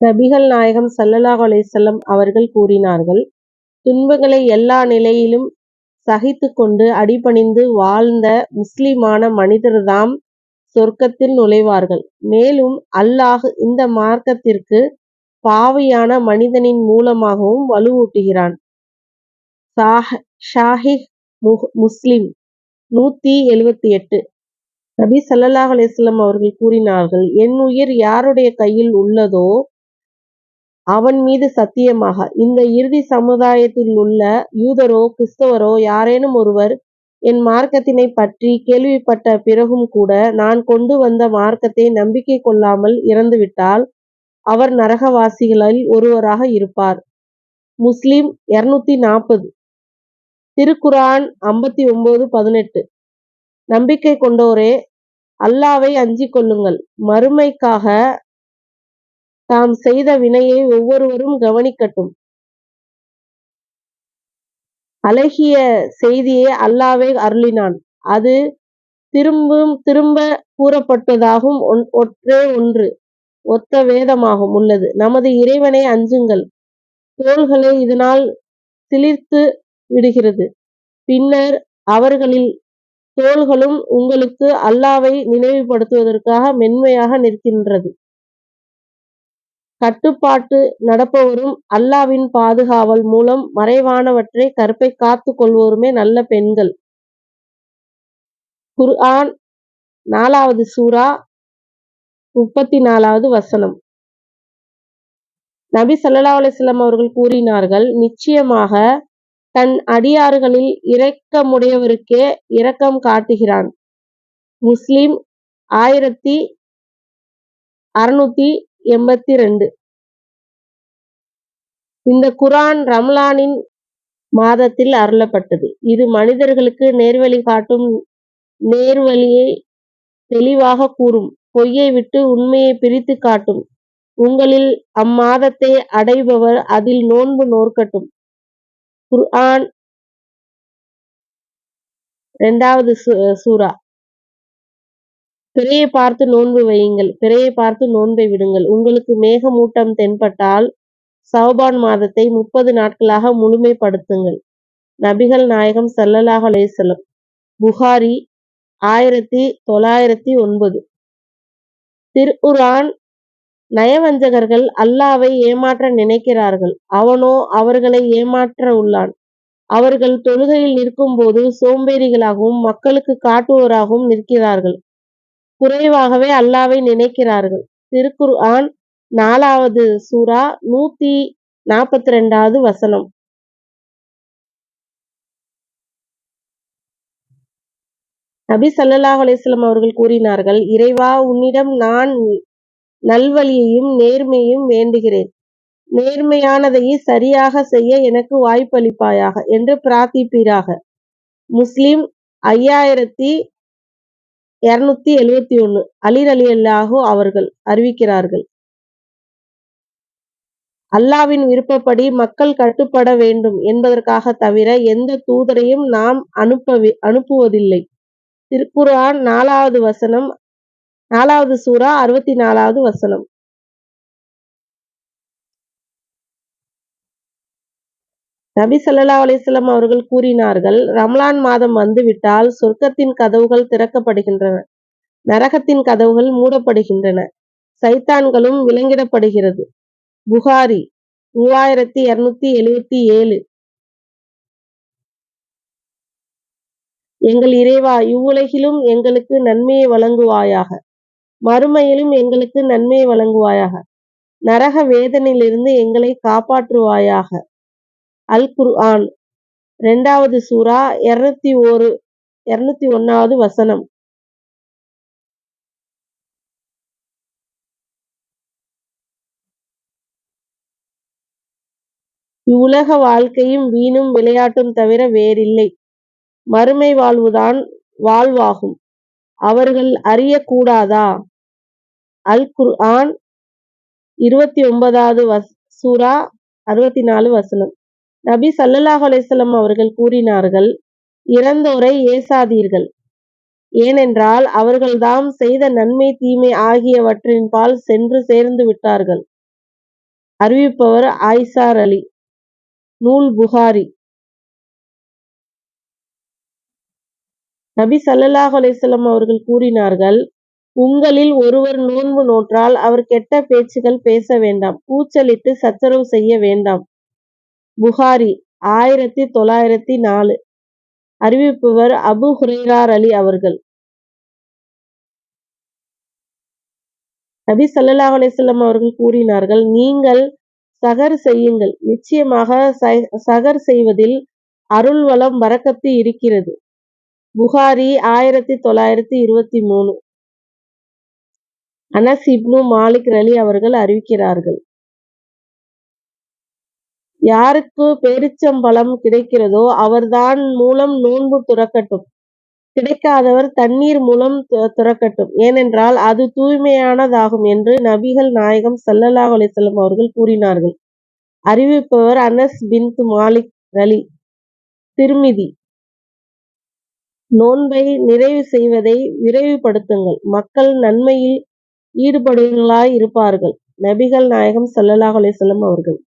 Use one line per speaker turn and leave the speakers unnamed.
நபிகள் நாயகம் சல்லல்லாஹ் அலைசல்லம் அவர்கள் கூறினார்கள் துன்பங்களை எல்லா நிலையிலும் சகித்து கொண்டு அடிபணிந்து வாழ்ந்த முஸ்லிமான மனிதர்தாம் சொர்க்கத்தில் நுழைவார்கள். மேலும் அல்லாஹ் இந்த மார்க்கத்திற்கு பாவியான மனிதனின் மூலமாகவும் வலுவூட்டுகிறான். ஸஹீஹ் முஸ்லிம் நூத்தி எழுபத்தெட்டு நபி சல்லாஹ் அலிஸ்லாம் அவர்கள் கூறினார்கள் என் உயிர் யாருடைய கையில் உள்ளதோ அவன் மீது சத்தியமாக, இந்த இறுதி சமுதாயத்தில் உள்ள யூதரோ கிறிஸ்தவரோ யாரேனும் ஒருவர் என் மார்க்கத்தினைப் பற்றி கேள்விப்பட்ட பிறகும் கூட நான் கொண்டு வந்த மார்க்கத்தை நம்பிக்கை கொள்ளாமல் இறந்துவிட்டால் அவர் நரகவாசிகளில் ஒருவராக இருப்பார். முஸ்லிம் இருநூத்தி நாற்பது. திருக்குரான் ஐம்பத்தி ஒன்பது பதினெட்டு. நம்பிக்கை கொண்டோரே அல்லாவை அஞ்சிக் கொள்ளுங்கள். மறுமைக்காக தாம் செய்த வினையை ஒவ்வொருவரும் கவனிக்கட்டும். அழகிய செய்தியை அல்லாவே அருளினான். அது திரும்பும் திரும்ப கூறப்பட்டதாகும் ஒற்றே ஒன்று ஒத்த வேதமாகும் உள்ளது. நமது இறைவனை அஞ்சுங்கள். தோள்களை இதனால் சிலிர்த்து விடுகிறது. பின்னர் அவர்களில் தோள்களும் உங்களுக்கு அல்லாவை நினைவுபடுத்துவதற்காக மென்மையாக நிற்கின்றது. கட்டுப்பாட்டு நடப்பவரும் அல்லாஹ்வின் பாதுகாவல் மூலம் மறைவானவற்றை கற்பைக் காத்துக் கொள்வோருமே நல்ல பெண்கள். குர்ஆன் நாலாவது சூரா முப்பத்தி நாலாவது வசனம் நபி சல்லா அலிஸ்லாம் அவர்கள் கூறினார்கள் நிச்சயமாக தன் அடியார்களில் இரக்கமுடையவருக்கே இரக்கம் காட்டுகிறான். முஸ்லிம் ஆயிரத்தி அறுநூத்தி எண்பத்தி ரெண்டு இந்த குரான் ரமலானின் மாதத்தில் அருளப்பட்டது. இது மனிதர்களுக்கு நேர்வழி காட்டும் நேர்வழியை தெளிவாகக் கூறும். பொய்யை விட்டு உண்மையை பிரித்து காட்டும். உங்களில் அம்மாதத்தை அடைபவர் அதில் நோன்பு நோற்கட்டும். குர்ஆன் இரண்டாவது சூரா பிறையை பார்த்து நோன்பு வையுங்கள் பிறையை பார்த்து நோன்பை விடுங்கள். உங்களுக்கு மேகமூட்டம் தென்பட்டால் சௌபான் மாதத்தை முப்பது நாட்களாக முழுமைப்படுத்துங்கள். நபிகள் நாயகம் செல்லலாக அலைஹி புகாரி ஆயிரத்தி தொள்ளாயிரத்தி ஒன்பது திருஉரான் நயவஞ்சகர்கள் அல்லாவை ஏமாற்ற நினைக்கிறார்கள். அவனோ அவர்களை ஏமாற்ற உள்ளான் அவர்கள் தொழுகையில் நிற்கும் போது சோம்பேறிகளாகவும் மக்களுக்கு காட்டுவோராகவும் நிற்கிறார்கள். குறைவாகவே அல்லாவை நினைக்கிறார்கள். திருக்குர்ஆன் நாலாவது சூரா நூத்தி நாற்பத்தி ரெண்டாவது வசனம் நபி சல்லாஹ் அலிஸ்லாம் அவர்கள் கூறினார்கள் இறைவா உன்னிடம் நான் நல்வழியையும் நேர்மையையும் வேண்டுகிறேன். நேர்மையானதைச் சரியாக செய்ய எனக்கு வாய்ப்பளிப்பாயாக என்று பிரார்த்திப்பீராக. முஸ்லிம் ஐயாயிரத்தி இருநூத்தி எழுபத்தொன்னு அலி அல்லாஹோ அவர்கள் அறிவிக்கிறார்கள். அல்லாஹ்வின் விருப்பப்படி மக்கள் கட்டுப்பட வேண்டும் என்பதற்காக தவிர எந்த தூதரையும் நாம் அனுப்புவதில்லை. திருக்குரான் நாலாவது வசனம் நாலாவது சூடா அறுபத்தி நாலாவது வசனம். நபி ஸல்லல்லாஹு அலிஸ்லாம் அவர்கள் கூறினார்கள் ரமலான் மாதம் வந்துவிட்டால் சொர்க்கத்தின் கதவுகள் திறக்கப்படுகின்றன. நரகத்தின் கதவுகள் மூடப்படுகின்றன. சைத்தான்களும் விலங்கிடப்படுகிறது. புகாரி மூவாயிரத்தி இருநூத்தி எழுவத்தி ஏழு எங்கள் இறைவா இவ்வுலகிலும் எங்களுக்கு நன்மையை வழங்குவாயாக. மறுமையிலும் எங்களுக்கு நன்மையை வழங்குவாயாக. நரக வேதனையிலிருந்து எங்களை காப்பாற்றுவாயாக. அல் குர்ஆன் இரண்டாவது சூரா இருநூத்தி ஒன்னாவது வசனம் இவ்வுலக வாழ்க்கையும் வீணும் விளையாட்டும் தவிர வேறில்லை. மறுமை வாழ்வுதான் வாழ்வாகும். அவர்கள் அறியக் கூடாதா? அல் குர்ஆன் இருபத்தொன்பதாவது சூரா அறுபத்துநாலு வசனம் நபி ஸல்லல்லாஹு அலைஹி அவர்கள் கூறினார்கள் இறந்தோரை ஏசாதீர்கள். ஏனென்றால் அவர்கள்தாம் செய்த நன்மை தீமை ஆகியவற்றின்பால் சென்று சேர்ந்து விட்டார்கள். அறிவிப்பவர் ஆயிசார் அலி. நூல் புகாரி. நபி சல்லல்லாஹ் அலைஹி அவர்கள் கூறினார்கள் உங்களில் ஒருவர் நோன்பு நோற்றால் அவர் கெட்ட பேச்சுகள் பேச வேண்டாம் கூச்சலிட்டு சச்சரவு செய்ய வேண்டாம். புகாரி ஆயிரத்தி தொள்ளாயிரத்தி நாலு. அறிவிப்பவர் அபு ஹுரைரார் அலி அவர்கள். நபி சல்லா அலைஹி அவர்கள் கூறினார்கள் நீங்கள் சகர் செய்யுங்கள். நிச்சயமாக சகர் செய்வதில் அருள்வளம் வரக்கத்து இருக்கிறது. புகாரி ஆயிரத்தி தொள்ளாயிரத்தி இருபத்தி மூணு. அனஸ் இப்னு மாலிக் ரலி அவர்கள் அறிவிக்கிறார்கள். யாருக்கு பேரிச்சம்பழம் கிடைக்கிறதோ அவர்தான் மூலம் நோன்பு துறக்கட்டும். கிடைக்காதவர் தண்ணீர் மூலம் துறக்கட்டும். ஏனென்றால் அது தூய்மையானதாகும் என்று நபிகள் நாயகம் ஸல்லல்லாஹு அலைஹி அவர்கள் கூறினார்கள். அறிவிப்பவர் அனஸ் பின்த் மாலிக் ரலி திர்மிதி. நோன்பை நிறைவு செய்வதை விரைவுபடுத்துங்கள். மக்கள் நன்மையில் ஈடுபடுவர்களாய் இருப்பார்கள் நபிகள் நாயகம் ஸல்லல்லாஹு அலைஹி அவர்கள்.